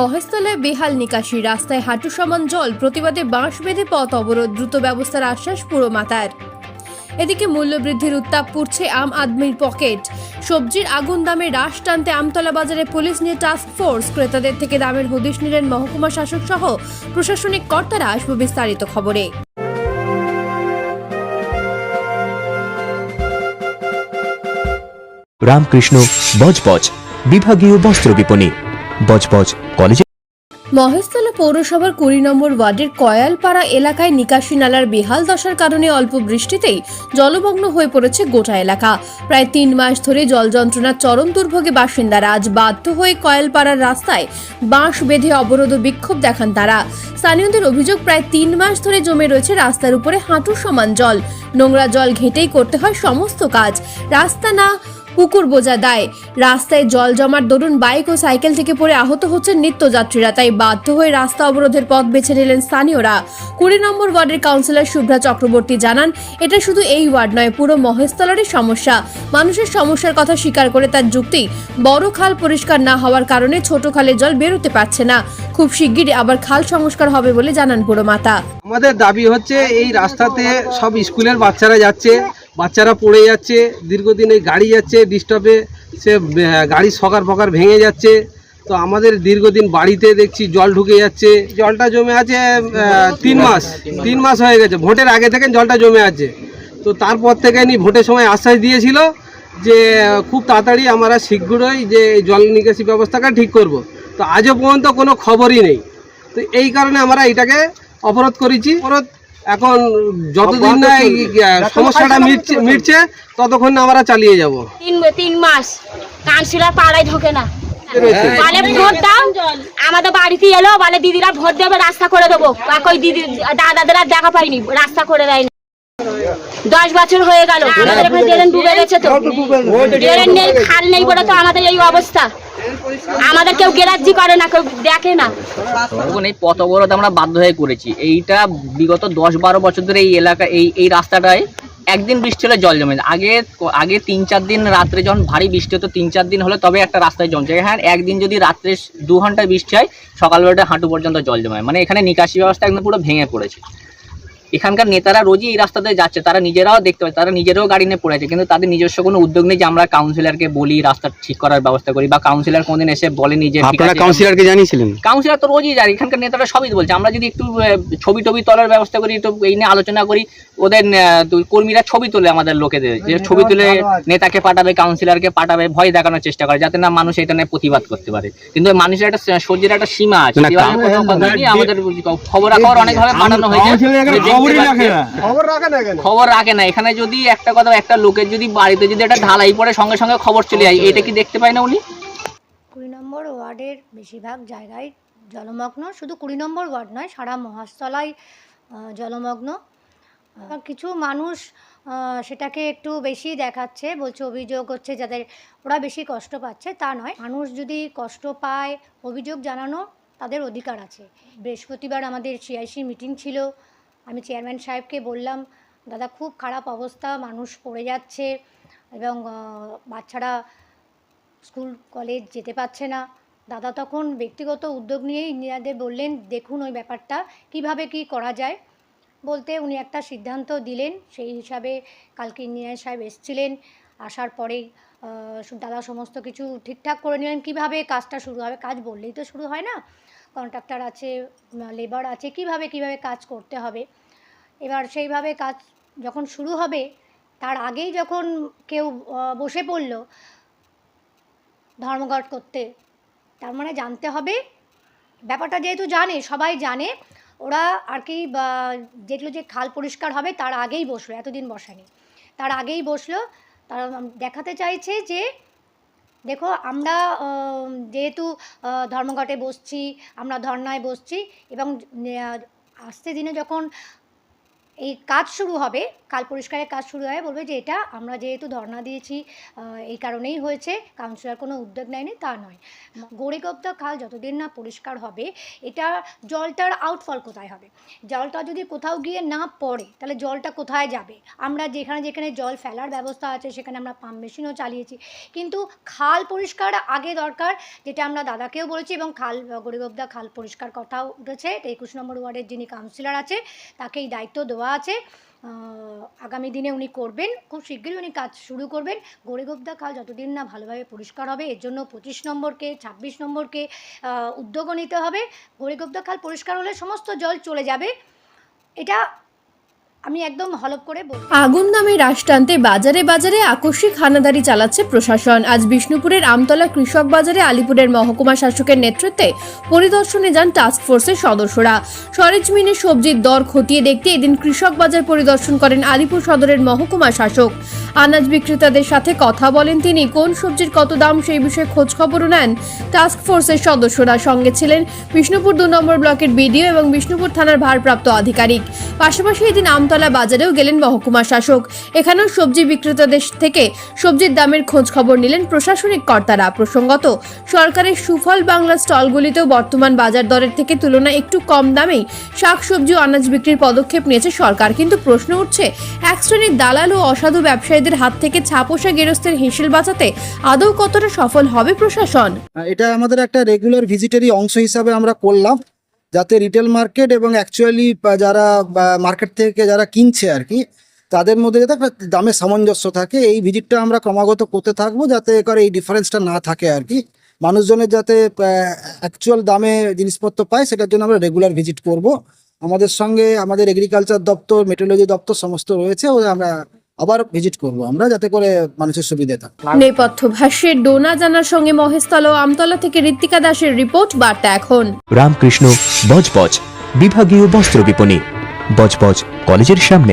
মহেশতলায় বেহাল নিকাশি, রাস্তায় হাঁটু সমান জল, প্রতিবাদে বাঁশ বেঁধে পথ অবরোধ, দ্রুত ব্যবস্থার আশ্বাস পুরো মাতার এদিকে মূল্যবৃদ্ধির উত্তাপ পুড়ছে আম আদমির পকেট। সবজির আগুন দামে হ্রাস টানতে আমতলা বাজারে পুলিশ নিয়ে টাস্ক ফোর্স ক্রেতাদের থেকে দামের হদিশ নিলেন মহকুমা শাসক সহ প্রশাসনিক কর্তারা, আসবে বিস্তারিত খবরে। রামকৃষ্ণ বজবজ, বিভাগীয় বস্ত্র বিপণী। বজবজ কলেজে। মহেশতলা পৌরসভার কুড়ি নম্বর ওয়ার্ডের কয়ালপাড়া এলাকায় নিকাশি নালার বেহাল দশার কারণে অল্প বৃষ্টিতেই জলমগ্ন হয়ে পড়েছে গোটা এলাকা। প্রায় তিন মাস ধরে জল যন্ত্রণার চরম দুর্ভোগে বাসিন্দারা আজ বাধ্য হয়ে কয়ালপাড়ার রাস্তায় বাঁশ বেঁধে অবরোধ বিক্ষোভ দেখান তারা। স্থানীয়দের অভিযোগ, প্রায় তিন মাস ধরে জমে রয়েছে রাস্তার উপরে হাঁটুর সমান জল। নোংরা জল ঘেঁটেই করতে হয় সমস্ত কাজ। রাস্তা না পুকুর বোঝা দেয়। রাস্তায় জল জমার দরুন বাইক ও সাইকেল থেকে পড়ে আহত হচ্ছেন নিত্যযাত্রীরা, তাই বাধ্য হয়ে রাস্তা অবরোধের পথ বেছে নিলেন স্থানীয়রা। কুড়ি নম্বর ওয়ার্ডের কাউন্সিলর শুভ্রা চক্রবর্তী জানান, এটা শুধু এই ওয়ার্ড নয়, পুরো মহেশতলারই সমস্যা। মানুষের সমস্যার কথা স্বীকার করে তার যুক্তি, বড় খাল পরিষ্কার না হওয়ার কারণে ছোট খালের জল বেরোতে পারছে না। খুব শিগগিরই আবার খাল সংস্কার হবে বলে জানান পুরমাতা। আমাদের দাবি হচ্ছে, এই রাস্তাতে সব স্কুলের বাচ্চারা যাচ্ছে বাচ্চারা পড়ে যাচ্ছে, দীর্ঘদিন এই গাড়ি যাচ্ছে ডিস্টার্বে সে গাড়ির সকার ফকার ভেঙে যাচ্ছে। তো আমাদের দীর্ঘদিন বাড়িতে দেখছি জল ঢুকে যাচ্ছে। জলটা জমে আছে তিন মাস তিন মাস হয়ে গেছে। ভোটের আগে থেকে জলটা জমে আছে। তো তারপর থেকে নি ভোটের সময় আশ্বাস দিয়েছিল যে, খুব তাড়াতাড়ি আমরা শীঘ্রই যে জল নিকাশি ব্যবস্থাটা ঠিক করব। তো আজও পর্যন্ত কোনো খবরই নেই। তো এই কারণে আমরা এটাকে অবরোধ করেছি। অবরোধ এখন যতদিন না এই সমস্যাটা মিটছে মিটছে ততক্ষণ না আমরা চালিয়ে যাব। তিন তিন মাস। কাউন্সিলর পাড়ায় ঢোকে না। বলে ভোট দাও। আমাদের বাড়িতে এলো বলে দিদিরা ভোট দেবে রাস্তা করে দেবো। কই দিদি দাদাদের আর দেখা পাইনি রাস্তা করে দেয়নি। দশ বছর হয়ে গেল। আমাদের ডুবে গেছে তো। ড্রেন নেই খাল নেই বলে তো আমাদের এই অবস্থা। আমাদের কেউ গ্যারাজি করে না, কেউ দেখে না। তখন এই পথ অবরোধ আমরা বাধ্য হয়ে করেছি। এইটা বিগত দশ বারো বছর ধরে এই এলাকা এই এই রাস্তাটায় একদিন বৃষ্টি হলে জল জমে আগে আগে তিন চার দিন রাত্রে যখন ভারী বৃষ্টি হতো, তিন চার দিন হলে তবে একটা রাস্তায় জমছে। হ্যাঁ একদিন যদি রাত্রে দু ঘন্টায় বৃষ্টি হয়, সকালবেলাটা হাঁটু পর্যন্ত জল জমায় মানে এখানে নিকাশি ব্যবস্থা একদম পুরো ভেঙে পড়েছে। এখানকার নেতারা রোজই এই রাস্তাতে যাচ্ছে তারা নিজেরাও দেখতে পাচ্ছে তারা নিজেরাও গাড়ি নিয়ে পড়েছে কিন্তু তাদের নিজস্ব কোনো উদ্যোগ নেই যে আমরা কাউন্সিলরকে বলি রাস্তা ঠিক করার ব্যবস্থা করি বা কাউন্সিলর কোনদিন এসে বলেনি যে আপনারা কাউন্সিলরকে জানিয়েছিলেন? কাউন্সিলর তো রোজই যায় এখানকার নেতারা সবই বলছে আমরা যদি একটু ছবি টবি তোলার ব্যবস্থা করি একটু এই নিয়ে আলোচনা করি ওদের কর্মীরা ছবি তোলে আমাদের লোকেদের যে ছবি তুলে নেতাকে পাঠাবে কাউন্সিলরকে পাঠাবে ভয় দেখানোর চেষ্টা করে যাতে না মানুষ এটা নিয়ে প্রতিবাদ করতে পারে। কিন্তু মানুষের একটা সহ্যের একটা সীমা আছে আমাদের খবর রাখার অনেকভাবে পাঠানো হয়েছে খবর রাখে না এখানে? যদি একটা কথা একটা লোকের যদি বাড়িতে যদি একটা ঢালাই পড়ে সঙ্গে সঙ্গে খবর চলে যায় এটা কি দেখতে পায় না উনি? কুড়ি নম্বর ওয়ার্ডের বেশিরভাগ জায়গায় জলমগ্ন শুধু কুড়ি নম্বর ওয়ার্ড নয় সারা মহাস্তলায় জলমগ্ন। কিছু মানুষ সেটাকে একটু বেশি দেখাচ্ছে বলছে অভিযোগ হচ্ছে যাদের ওরা বেশি কষ্ট পাচ্ছে তা নয়। মানুষ যদি কষ্ট পায় অভিযোগ জানানো তাদের অধিকার আছে। বৃহস্পতিবার আমাদের সিআইসি মিটিং ছিল আমি চেয়ারম্যান সাহেবকে বললাম, দাদা, খুব খারাপ অবস্থা, মানুষ পড়ে যাচ্ছে এবং বাচ্চারা স্কুল, কলেজ যেতে পারছে না। দাদা তখন ব্যক্তিগত উদ্যোগ নিয়ে ইঞ্জিনিয়ারদের বললেন, দেখুন ওই ব্যাপারটা, কীভাবে কি করা যায়? বলতে উনি একটা সিদ্ধান্ত দিলেন, সেই হিসাবে কালকে ইঞ্জিনিয়ার সাহেব এসেছিলেন, আসার পরেই দাদা সমস্ত কিছু ঠিকঠাক করে নিলেন, কীভাবে কাজটা শুরু হবে, কাজ বললেই তো শুরু হয় না। কন্ট্রাক্টর আছে লেবার আছে, কীভাবে কীভাবে কাজ করতে হবে? এবার সেইভাবে কাজ যখন শুরু হবে, তার আগেই যখন কেউ বসে পড়ল ধর্মঘট করতে, তার মানে জানতে হবে, ব্যাপারটা যেহেতু জানে, সবাই জানে, ওরা আর কি যেগুলো যে খাল পরিষ্কার হবে, তার আগেই বসল, এতদিন বসেনি। তার আগেই বসল, তারা দেখাতে চাইছে যে দেখো আমরা যেহেতু ধর্মঘটে বসছি আমরা ধর্নায় বসছি এবং আসতে দিনে যখন এই কাজ শুরু হবে, কাল পরিষ্কারের কাজ শুরু হবে বলবে যে এটা আমরা যেহেতু ধর্ণা দিয়েছি এই কারণেই হয়েছে কাউন্সিলর কোনো উদ্যোগ নেয়নি, তা নয়। গড়িগপ্তা খাল যতদিন না পরিষ্কার হবে, এটা জলটার আউটফল কোথায় হবে? জলটা যদি কোথাও গিয়ে না পড়ে, তাহলে জলটা কোথায় যাবে? আমরা যেখানে যেখানে জল ফেলার ব্যবস্থা আছে, সেখানে আমরা পাম্প মেশিনও চালিয়েছি। কিন্তু খাল পরিষ্কার আগে দরকার, যেটা আমরা দাদাকেও বলেছি এবং খাল গরিগবদা খাল পরিষ্কার কথাও উঠেছে, একুশ নম্বর ওয়ার্ডের যিনি কাউন্সিলর আছে তাকে এই দায়িত্ব দেওয়া আছে। আগামী দিনে উনি করবেন, খুব শীঘ্রই উনি কাজ শুরু করবেন। গরিগবদা খাল যতদিন না ভালোভাবে পরিষ্কার হবে, এর জন্য পঁচিশ নম্বরকে, ছাব্বিশ নম্বরকে উদ্যোগও নিতে হবে। গরিগবদা খাল পরিষ্কার হলে সমস্ত জল চলে যাবে। এটা আমি একদম হলপ করে আগুন নামে রাশ টানতে বাজারে বাজারে আকস্মিক হানাদারি চালাচ্ছে প্রশাসন। আজ বিষ্ণুপুরের আমতলা কৃষক বাজারে আলিপুরের মহকুমা শাসকের নেতৃত্বে পরিদর্শনে যান টাস্ক ফোর্সের সদস্যরা। সরেজমিনে সবজির দর খতিয়ে দেখতে এদিন কৃষক বাজার পরিদর্শন করেন আলিপুর সদরের মহকুমা শাসক। আনাজ বিক্রেতাদের সাথে কথা বলেন তিনি, কোন সবজির কত দাম সেই বিষয়ে খোঁজখবরও নেন টাস্ক ফোর্সের সদস্যরা। সঙ্গে ছিলেন বিষ্ণুপুর দু নম্বর ব্লকের বিডিও এবং বিষ্ণুপুর থানার ভারপ্রাপ্ত আধিকারিক। পাশাপাশি এদিন আমতলা বাজারেও গেলেন মহকুমা শাসক। এখানেও সবজি বিক্রেতাদের থেকে সবজির দামের খোঁজ খবর নিলেন প্রশাসনিক কর্তারা। প্রসঙ্গত, সরকারের সুফল বাংলা স্টলগুলিতেও বর্তমান বাজার দরের থেকে তুলনায় একটু কম দামেই শাকসবজি ও আনাজ বিক্রির পদক্ষেপ নিয়েছে সরকার। কিন্তু প্রশ্ন উঠছে, এক শ্রেণির দালাল ও অসাধু ব্যবসায়ীদের হাত থেকে ছাপোষা গেরস্তের হেসেল বাঁচাতে আদৌ কতটা সফল হবে প্রশাসন? এটা আমাদের একটা রেগুলার ভিজিটেরই অংশ হিসাবে আমরা করলাম। যাতে রিটেল মার্কেট এবং অ্যাকচুয়ালি যারা মার্কেট থেকে যারা কিনছে আর কি, তাদের মধ্যে যাতে একটা দামের সামঞ্জস্য থাকে। এই ভিজিটটা আমরা ক্রমাগত করতে থাকব যাতে করে এই ডিফারেন্সটা না থাকে আর কি। মানুষজনের যাতে অ্যাকচুয়াল দামে জিনিসপত্র পায়, সেটার জন্য আমরা রেগুলার ভিজিট করব। আমাদের সঙ্গে আমাদের এগ্রিকালচার দপ্তর মেট্রোলজি দপ্তর সমস্ত রয়েছে ও আমরা আবার ভিজিট করব। আমরা যাতে করে মানুষের সুবিধে থাকে। নেপথ্য ভাষ্যের ডোনা জানার সঙ্গে মহেশতলা ও আমতলা থেকে ঋত্বিকা দাসের রিপোর্ট বার্তা এখন। রামকৃষ্ণ বজবজ বিভাগীয় বস্ত্র বিপণী বজবজ কলেজের সামনে।